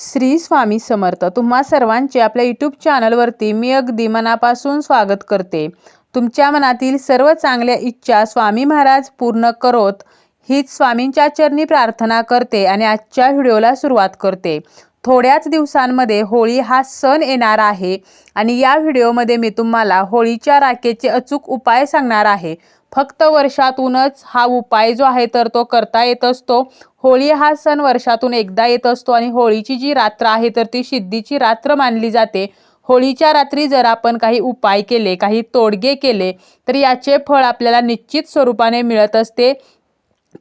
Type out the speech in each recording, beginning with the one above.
श्री स्वामी समर्थ. तुम्हा सर्वांचे आपल्या यूट्यूब चॅनलवरती मी अगदी मनापासून स्वागत करते. तुमच्या मनातील सर्व चांगल्या इच्छा स्वामी महाराज पूर्ण करोत. हीच स्वामींच्या चरणी प्रार्थना करते आणि आजच्या व्हिडिओला सुरुवात करते. थोड्याच दिवसांमध्ये होळी हा सण येणार आहे आणि या व्हिडिओमध्ये मी तुम्हाला होळीच्या राखेचे अचूक उपाय सांगणार आहे. फक्त वर्षातूनच हा उपाय जो आहे तर तो करता येत असतो. होळी हा सण वर्षातून एकदा येत असतो आणि होळीची जी रात्र आहे तर ती सिद्धीची रात्र मानली जाते. होळीच्या रात्री जर आपण काही उपाय केले काही तोडगे केले तर याचे फळ आपल्याला निश्चित स्वरूपाने मिळत असते.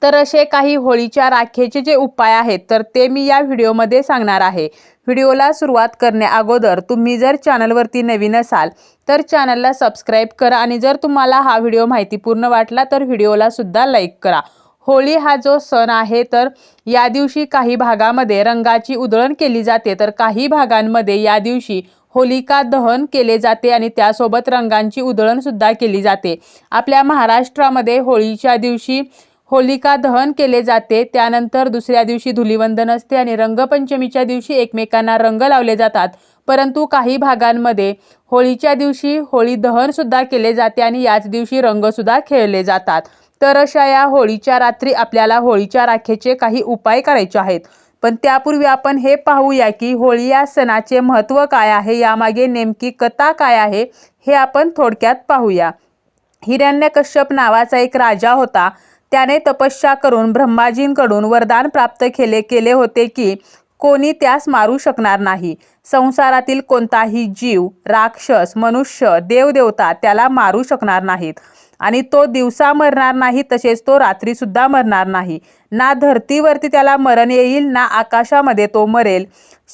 तर असे काही होळीच्या राखेचे जे उपाय आहेत तर ते मी या व्हिडिओमध्ये सांगणार आहे. व्हिडिओला सुरुवात करण्या अगोदर तुम्ही जर चॅनलवरती नवीन असाल तर चॅनलला सबस्क्राईब करा आणि जर तुम्हाला हा व्हिडिओ माहितीपूर्ण वाटला तर व्हिडिओला सुद्धा लाईक करा. होळी हा जो सण आहे तर या दिवशी काही भागामध्ये रंगाची उधळण केली जाते. तर काही भागांमध्ये या दिवशी होलिका दहन केले जाते आणि त्यासोबत रंगांची उधळणसुद्धा केली जाते. आपल्या महाराष्ट्रामध्ये होळीच्या दिवशी होलिका दहन केले जाते. त्यानंतर दुसऱ्या दिवशी धुलिवंदन असते आणि रंगपंचमीच्या दिवशी एकमेकांना रंग लावले जातात. परंतु काही भागांमध्ये होळीच्या दिवशी होळी दहनसुद्धा केले जाते आणि याच दिवशी रंगसुद्धा खेळले जातात. तर अशा या होळीच्या रात्री आपल्याला होळीच्या राखेचे काही उपाय करायचे आहेत. पण त्यापूर्वी आपण हे पाहूया की होळी या सणाचे महत्त्व काय आहे यामागे नेमकी कथा काय आहे हे आपण थोडक्यात पाहूया. हिरण्यकश्यप नावाचा एक राजा होता. त्याने तपस्या करून ब्रह्माजींकडून वरदान प्राप्त केले केले होते की कोणी त्यास मारू शकणार नाही. संसारातील कोणताही जीव राक्षस मनुष्य देवदेवता त्याला मारू शकणार नाहीत. आणि तो दिवसा मरणार नाही तसेच तो रात्रीसुद्धा मरणार नाही. ना धरतीवरती त्याला मरण येईल ना आकाशामध्ये तो मरेल.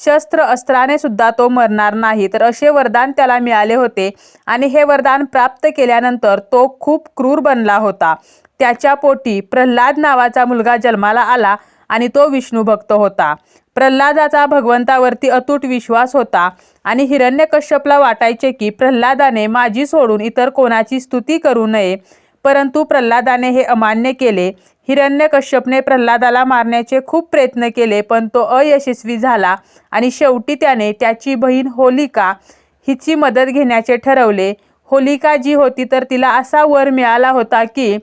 शस्त्र अस्त्राने सुद्धा तो मरणार नाही. तर असे वरदान त्याला मिळाले होते आणि हे वरदान प्राप्त केल्यानंतर तो खूप क्रूर बनला होता. त्याच्या पोटी प्रल्हाद नावाचा मुलगा जन्माला आला आणि तो विष्णू भक्त होता. प्रल्हादाचा भगवंतावरती अतूट विश्वास होता आणि हिरण्यकश्यपला वाटायचे की प्रल्हादाने माझी सोडून इतर कोणाची स्तुती करू नये. परंतु प्रल्हादाने हे अमान्य केले. हिरण्यकश्यपने प्रल्हादाला मारण्याचे खूप प्रयत्न केले पण तो अयशस्वी झाला आणि शेवटी त्याने त्याची बहीण होलिका हिची मदत घेण्याचे ठरवले. होलिका जी होती तर तिला असा वर मिळाला होता की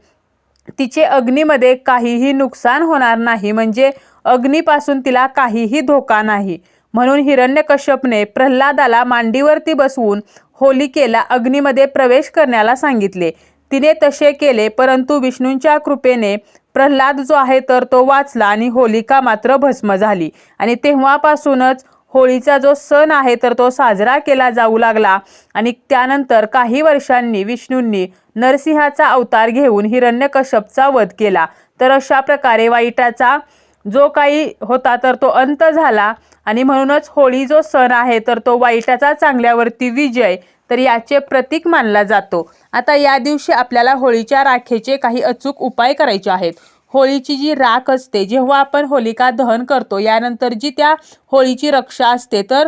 तिचे अग्नीमध्ये काहीही नुकसान होणार नाही म्हणजे अग्नीपासून तिला काहीही धोका नाही. म्हणून हिरण्यकश्यपने प्रल्हादाला मांडीवरती बसवून होलिकेला अग्नीमध्ये प्रवेश करण्याला सांगितले. तिने तसे केले परंतु विष्णूंच्या कृपेने प्रल्हाद जो आहे तर तो वाचला आणि होलिका मात्र भस्म झाली. आणि तेव्हापासूनच होळीचा जो सण आहे तर तो साजरा केला जाऊ लागला. आणि त्यानंतर काही वर्षांनी विष्णूंनी नरसिंहाचा अवतार घेऊन हिरण्यकश्यपचा वध केला. तर अशा प्रकारे वाईटाचा जो काही होता तर तो अंत झाला. आणि म्हणूनच होळी जो सण आहे तर तो वाईटाचा चांगल्यावरती विजय तर याचे प्रतीक मानला जातो. आता या दिवशी आपल्याला होळीच्या राखेचे काही अचूक उपाय करायचे आहेत. होळीची जी राख असते जेव्हा आपण होलिका दहन करतो यानंतर जी त्या होळीची रक्षा असते तर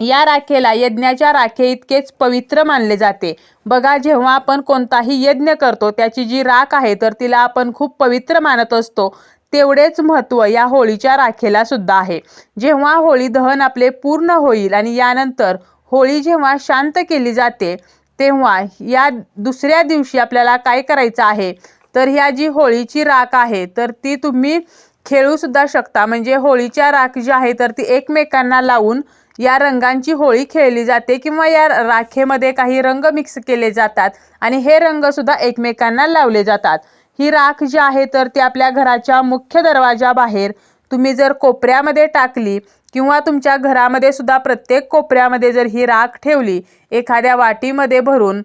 या राखेला यज्ञाच्या राखे इतकेच पवित्र मानले जाते. बघा जेव्हा आपण कोणताही यज्ञ करतो त्याची जी राख आहे तर तिला आपण खूप पवित्र मानत असतो. तेवढेच महत्त्व या होळीच्या राखेला सुद्धा आहे. जेव्हा होळी दहन आपले पूर्ण होईल आणि यानंतर होळी जेव्हा शांत केली जाते तेव्हा या दुसऱ्या दिवशी आपल्याला काय करायचं आहे? तर ह्या जी होळीची राख आहे तर ती तुम्ही खेळू सुद्धा शकता. म्हणजे होळीच्या राख जी आहे तर ती एकमेकांना लावून या रंगांची होळी खेळली जाते किंवा या राखेमध्ये काही रंग मिक्स केले जातात आणि हे रंग सुद्धा एकमेकांना लावले जातात. ही राख जी आहे तर ती आपल्या घराच्या मुख्य दरवाजाबाहेर तुम्ही जर कोपऱ्यामध्ये टाकली किंवा तुमच्या घरामध्ये सुद्धा प्रत्येक कोपऱ्यामध्ये जर ही राख ठेवली एखाद्या वाटीमध्ये भरून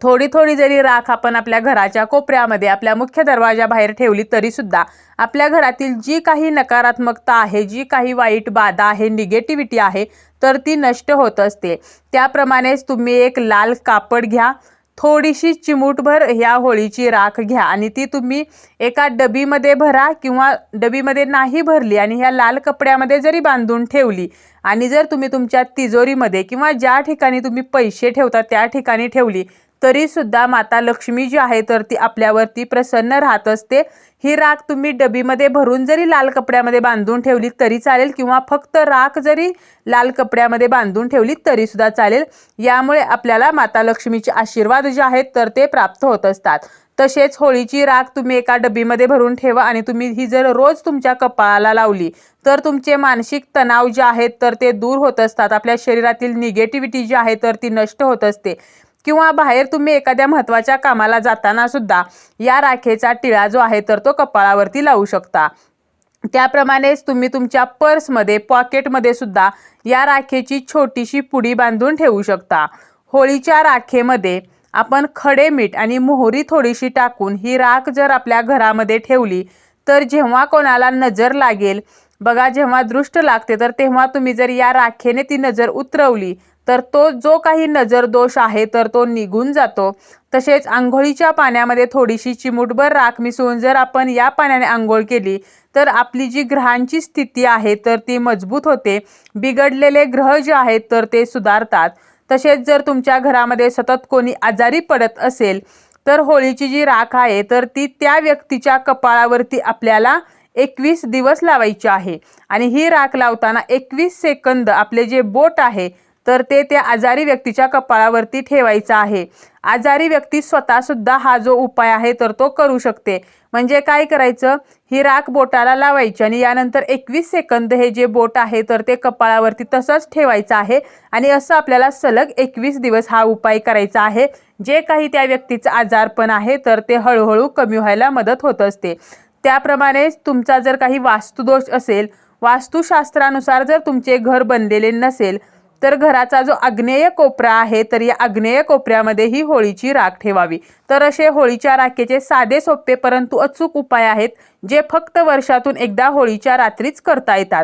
थोडी थोडी जरी राख आपण आपल्या घराच्या कोपऱ्यामध्ये आपल्या मुख्य दरवाजाबाहेर ठेवली तरीसुद्धा आपल्या घरातील जी काही नकारात्मकता आहे जी काही वाईट बाधा आहे निगेटिव्हिटी आहे तर ती नष्ट होत असते. त्याप्रमाणेच तुम्ही एक लाल कापड घ्या थोडीशी चिमूटभर ह्या होळीची राख घ्या आणि ती तुम्ही एका डबीमध्ये भरा किंवा डबीमध्ये नाही भरली आणि ह्या लाल कपड्यामध्ये जरी बांधून ठेवली आणि जर तुम्ही तुमच्या तिजोरीमध्ये किंवा ज्या ठिकाणी तुम्ही पैसे ठेवता त्या ठिकाणी ठेवली तरी सुद्धा माता लक्ष्मी जी आहे तर ती आपल्यावरती प्रसन्न राहत असते. ही राख तुम्ही डबीमध्ये भरून जरी लाल कपड्यामध्ये बांधून ठेवली तरी चालेल किंवा फक्त राख जरी लाल कपड्यामध्ये बांधून ठेवली तरीसुद्धा चालेल. यामुळे आपल्याला माता लक्ष्मीचे आशीर्वाद जे आहेत तर ते प्राप्त होत असतात. तसेच होळीची राख तुम्ही एका डबीमध्ये भरून ठेवा आणि तुम्ही ही जर रोज तुमच्या कपाळाला लावली तर तुमचे मानसिक तणाव जे आहेत तर ते दूर होत असतात. आपल्या शरीरातील निगेटिव्हिटी जी आहे तर ती नष्ट होत असते. किंवा बाहेर तुम्ही एखाद्या महत्त्वाच्या कामाला जाताना सुद्धा या राखेचा टिळा जो आहे तर तो कपाळावरती लावू शकता. त्याप्रमाणेच तुम्ही तुमच्या पर्समध्ये पॉकेटमध्ये सुद्धा या राखेची छोटीशी पुडी बांधून ठेवू शकता. होळीच्या राखेमध्ये आपण खडे मीठ आणि मोहरी थोडीशी टाकून ही राख जर आपल्या घरामध्ये ठेवली तर जेव्हा कोणाला नजर लागेल बघा जेव्हा दृष्ट लागते तर तेव्हा तुम्ही जर या राखेने ती नजर उतरवली तर तो जो काही नजर दोष आहे तर तो निघून जातो. तसेच आंघोळीच्या पाण्यामध्ये थोडीशी चिमूटभर राख मिसळून जर आपण या पाण्याने आंघोळ केली तर आपली जी ग्रहांची स्थिती आहे तर ती मजबूत होते. बिघडलेले ग्रह जे आहेत तर ते सुधारतात. तसेच जर तुमच्या घरामध्ये सतत कोणी आजारी पडत असेल तर होळीची जी राख आहे तर ती त्या व्यक्तीच्या कपाळावरती आपल्याला एकवीस दिवस लावायची आहे. आणि ही राख लावताना एकवीस सेकंद आपले जे बोट आहे तर ते त्या आजारी व्यक्तीच्या कपाळावरती ठेवायचं आहे. आजारी व्यक्ती स्वतःसुद्धा हा जो उपाय आहे तर तो करू शकते. म्हणजे काय करायचं? ही राख बोटाला लावायची आणि यानंतर एकवीस सेकंद हे जे बोट आहे तर ते कपाळावरती तसंच ठेवायचं आहे आणि असं आपल्याला सलग एकवीस दिवस हा उपाय करायचा आहे. जे काही त्या व्यक्तीचं आजारपण आहे तर ते हळूहळू कमी व्हायला मदत होत असते. त्याप्रमाणेच तुमचा जर काही वास्तुदोष असेल वास्तुशास्त्रानुसार जर तुमचे घर बनलेले नसेल तर घराचा जो आग्नेय कोपरा आहे तर या आग्नेय कोपऱ्यामध्ये ही होळीची राख ठेवावी. तर असे होळीच्या राखेचे साधे सोपे परंतु अचूक उपाय आहेत जे फक्त वर्षातून एकदा होळीच्या रात्रीच करता येतात.